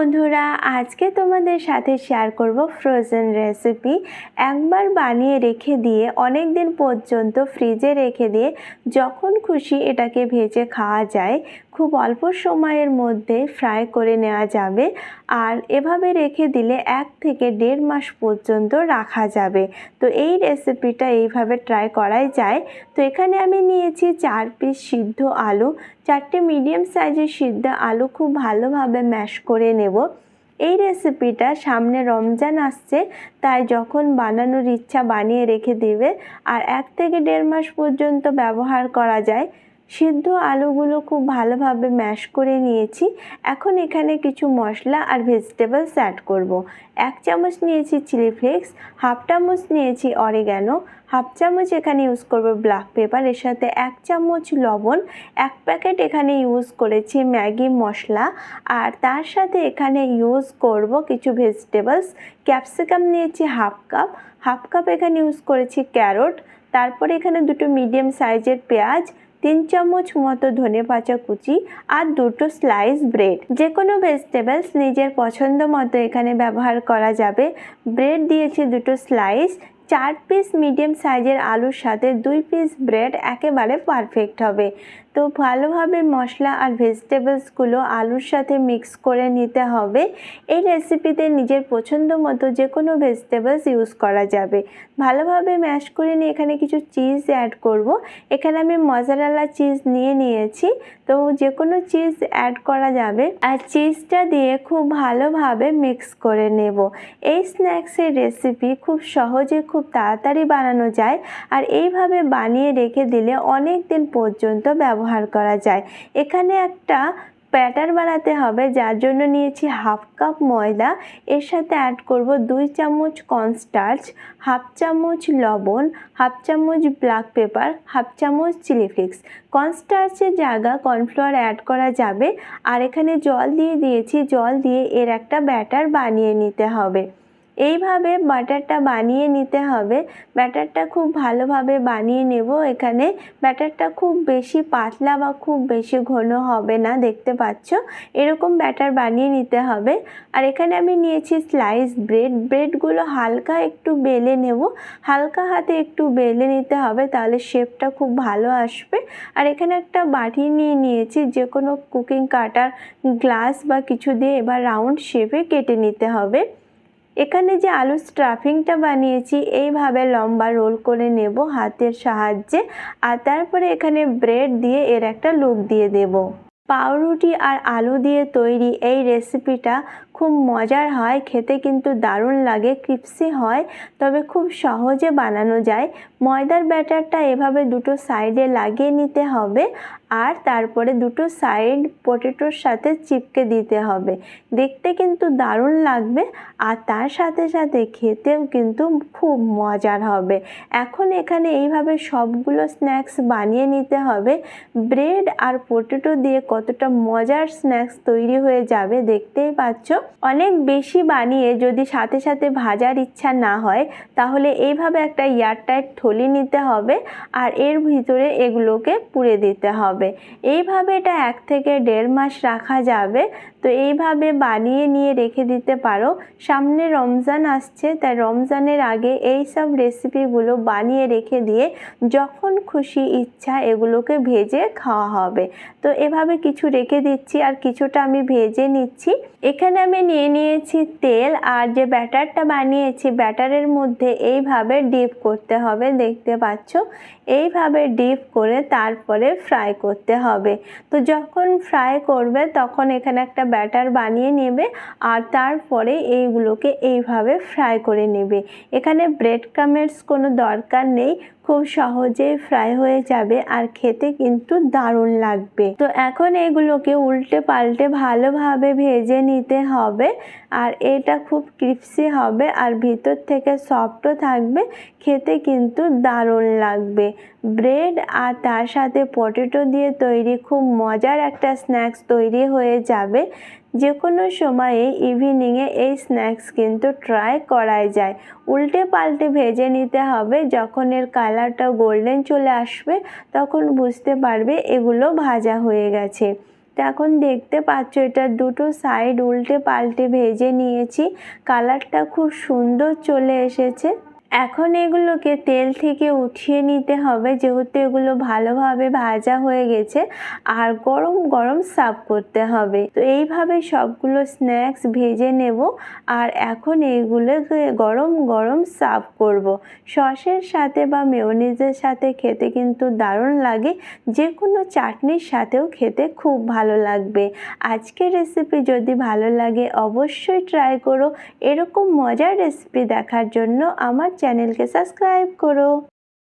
বন্ধুরা, আজকে তোমাদের সাথে শেয়ার করব ফ্রোজেন রেসিপি একবার বানিয়ে রেখে দিয়ে অনেক দিন পর্যন্ত ফ্রিজে রেখে দিয়ে, যখন খুশি এটাকে ভেজে খাওয়া যায়। খুব অল্প সময়ের মধ্যে ফ্রাই করে নেওয়া যাবে আর এভাবে রেখে দিলে এক থেকে দেড় মাস পর্যন্ত রাখা যাবে। তো এই রেসিপিটা এইভাবে ট্রাই করাই যায়। তো এখানে আমি নিয়েছি চার পিস সিদ্ধ আলু, চারটে মিডিয়াম সাইজের সিদ্ধ আলু খুব ভালোভাবে ম্যাশ করে নেব। এই রেসিপিটা সামনে রমজান আসছে, তাই যখন বানানোর ইচ্ছা বানিয়ে রেখে দিবে আর এক থেকে দেড় মাস পর্যন্ত ব্যবহার করা যায় সিদ্ধ আলুগুলো খুব ভালোভাবে ম্যাশ করে নিয়েছি এখন এখানে কিছু মশলা আর ভেজিটেবলস অ্যাড করব। এক চামচ নিয়েছি চিলি ফ্লেক্স হাফ চামচ নিয়েছি অরিগ্যানো হাফ চামচ এখানে ইউজ করব ব্ল্যাক পেপার এর সাথে এক চামচ লবণ, এক প্যাকেট এখানে ইউজ করেছি ম্যাগি মশলা, আর তার সাথে এখানে ইউজ করব কিছু ভেজিটেবলস ক্যাপসিকাম নিয়েছি হাফ কাপ হাফ কাপ এখানে ইউজ করেছি ক্যারট তারপরে এখানে দুটো মিডিয়াম সাইজের পেঁয়াজ তিন চামচ মতো ধনে পাচা কুচি আর দুটো স্লাইস ব্রেড যে কোনো ভেজিটেবলস নিজের পছন্দ মতো এখানে ব্যবহার করা যাবে। ব্রেড দিয়েছি দুটো স্লাইস চার পিস মিডিয়াম সাইজের আলুর সাথে দুই পিস ব্রেড একেবারে পারফেক্ট হবে। তো ভালোভাবে মশলা আর ভেজিটেবলসগুলো আলুর সাথে মিক্স করে নিতে হবে। এই রেসিপিতে নিজের পছন্দ মতো যে কোনো ভেজিটেবলস ইউজ করা যাবে। ভালোভাবে ম্যাশ করে নিয়ে এখানে কিছু চিজ অ্যাড করব। এখানে আমি মজারালা চিজ নিয়ে নিয়েছি। তো যে কোনো চিজ অ্যাড করা যাবে। আর চিজটা দিয়ে খুব ভালোভাবে মিক্স করে নেব। এই স্ন্যাক্সের রেসিপি খুব সহজে খুব তাড়াতাড়ি বানানো যায়। আর এইভাবে বানিয়ে রেখে দিলে অনেক দিন পর্যন্ত ব্যবহার করা যায়। এখানে একটা ব্যাটার বানাতে হবে, যার জন্য নিয়েছি হাফ কাপ ময়দা। এর সাথে অ্যাড করব দুই চামচ কর্নস্টার্চ হাফ চামচ লবণ, হাফ চামচ ব্ল্যাক পেপার হাফ চামচ চিলি ফ্লেক্স কর্নস্টার্চের জায়গা কর্নফ্লাওয়ার অ্যাড করা যাবে। আর এখানে জল দিয়ে দিয়েছি, জল দিয়ে এর একটা ব্যাটার বানিয়ে নিতে হবে। এইভাবে বাটারটা বানিয়ে নিতে হবে। ব্যাটারটা খুব ভালোভাবে বানিয়ে নেব। এখানে ব্যাটারটা খুব বেশি পাতলা বা খুব বেশি ঘন হবে না, দেখতে পাচ্ছ? এরকম ব্যাটার বানিয়ে নিতে হবে। আর এখানে আমি নিয়েছি স্লাইস ব্রেড। ব্রেডগুলো হালকা একটু বেলে নেব। হালকা হাতে একটু বেলে নিতে হবে, তাহলে শেপটা খুব ভালো আসবে। আর এখানে একটা বাটি নিয়ে নিয়েছি, যে কোনো কুকিং কাটার গ্লাস বা কিছু দিয়ে এবার রাউন্ড শেপে কেটে নিতে হবে। এখানে যে আলু স্টাফিংটা বানিয়েছি, এইভাবে লম্বা রোল করে নেব হাতের সাহায্যে আর তারপরে এখানে ব্রেড দিয়ে এর একটা লুক দিয়ে দেব। পাউরুটি আর আলু দিয়ে তৈরি এই রেসিপিটা খুব মজার হয়, খেতে কিন্তু দারুণ লাগে, ক্রিপসি হয়, তবে খুব সহজে বানানো যায়। ময়দার ব্যাটারটা এভাবে দুটো সাইডে লাগিয়ে নিতে হবে আর তারপরে দুটো সাইড পটেটোর সাথে চিপকে দিতে হবে। দেখতে কিন্তু দারুণ লাগবে আর তার সাথে সাথে খেতেও কিন্তু খুব মজার হবে। এখন এখানে এইভাবে সবগুলো স্ন্যাক্স বানিয়ে নিতে হবে। ব্রেড আর পটেটো দিয়ে কতটা মজার স্ন্যাক্স তৈরি হয়ে যাবে দেখতেই পাচ্ছ। অনেক বেশি বানিয়ে যদি সাথে সাথে ভাজার ইচ্ছা না হয়, তাহলে এইভাবে একটা এয়ারটাইট থলি নিতে হবে আর এর ভিতরে এগুলোকে পুড়ে দিতে হবে। এইভাবে এটা এক থেকে দেড় মাস রাখা যাবে। তো এইভাবে বানিয়ে নিয়ে রেখে দিতে পারো। সামনে রমজান আসছে, তাই রমজানের আগে এই সব রেসিপিগুলো বানিয়ে রেখে দিয়ে যখন খুশি ইচ্ছা এগুলোকে ভেজে খাওয়া হবে। তো এভাবে কিছু রেখে দিচ্ছি আর কিছুটা আমি ভেজে নিচ্ছি। এখানে আমি নিয়ে নিয়েছি তেল আর যে ব্যাটারটা বানিয়েছি, ব্যাটারের মধ্যে এইভাবে ডিপ করতে হবে, দেখতে পাচ্ছ? এইভাবে ডিপ করে তারপরে ফ্রাই করতে হবে। তো যখন ফ্রাই করবে, তখন এখানে একটা ব্যাটার বানিয়ে নেবে আর তারপরে এইগুলোকে এইভাবে ফ্রাই করে নেবে। এখানে ব্রেড ক্রামের কোনো দরকার নেই। খুব সহজেই ফ্রাই হয়ে যাবে আর খেতে কিন্তু দারুণ লাগবে। তো এখন এগুলোকে উল্টে পাল্টে ভালোভাবে ভেজে নিতে হবে আর এটা খুব ক্রিপসি হবে আর ভিতর থেকে সফটও থাকবে, খেতে কিন্তু দারুণ লাগবে। ব্রেড আর তার সাথে পটেটো দিয়ে তৈরি খুব মজার একটা স্ন্যাক্স তৈরি হয়ে যাবে। যে কোনো সময়ে ইভিনিংয়ে এই স্ন্যাক্স কিন্তু ট্রাই করাই যায়। উল্টে পাল্টে ভেজে নিতে হবে, যখন এর কালারটা গোল্ডেন চলে আসবে, তখন বুঝতে পারবে এগুলো ভাজা হয়ে গেছে। তো এখন দেখতে পাচ্ছ, এটা দুটো সাইড উল্টে পাল্টে ভেজে নিয়েছি। কালারটা খুব সুন্দর চলে এসেছে। এখন এগুলোকে তেল থেকে উঠিয়ে নিতে হবে। যেহেতু এগুলো ভালোভাবে ভাজা হয়ে গেছে, আর গরম গরম সার্ভ করতে হবে। তো এইভাবে সবগুলো স্ন্যাক্স ভেজে নেব, আর এখন এইগুলোকে গরম গরম সার্ভ করব। সসের সাথে বা মেয়োনিজের সাথে খেতে কিন্তু দারুণ লাগে যে কোনো চাটনির সাথেও খেতে খুব ভালো লাগবে। আজকের রেসিপি যদি ভালো লাগে, অবশ্যই ট্রাই করো। এরকম মজার রেসিপি দেখার জন্য আমার চ্যানেলকে সাবস্ক্রাইব করো।